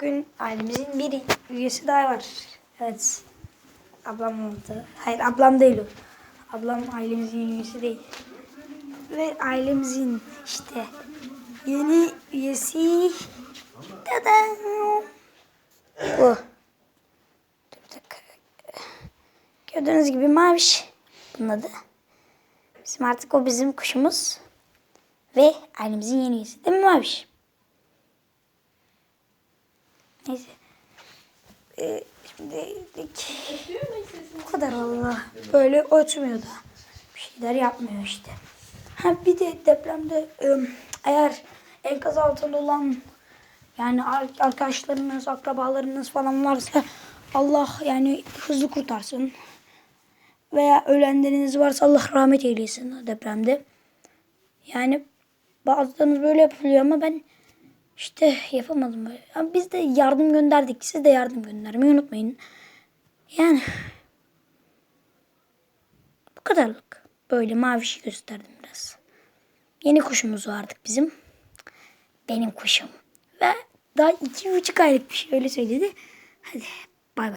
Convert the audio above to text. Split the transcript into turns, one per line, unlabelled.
bugün ailemizin bir üyesi daha var. Evet. Ablam oldu. Hayır ablam değil o. Ablam ailemizin üyesi değil. Ve ailemizin işte yeni üyesi Dadan. Bu. Gördüğünüz gibi maviş. Bunun adı. Bizim artık o bizim kuşumuz. Ve ailemizin yeni üyesi. Değil mi maviş? Neyse. Ee, şimdi bu kadar Allah. Böyle oturmuyor da. Bir şeyler yapmıyor işte. Ha bir de depremde eğer enkaz altında olan yani ar- arkadaşlarınız, akrabalarınız falan varsa Allah yani hızlı kurtarsın. Veya ölenleriniz varsa Allah rahmet eylesin depremde. Yani bazılarınız böyle yapılıyor ama ben işte yapamadım böyle. Ama biz de yardım gönderdik. Siz de yardım göndermeyi unutmayın. Yani bu kadarlık. Böyle mavişi gösterdim biraz. Yeni kuşumuz vardı bizim. Benim kuşum. Ve daha iki buçuk aylık bir şey öyle söyledi. Hadi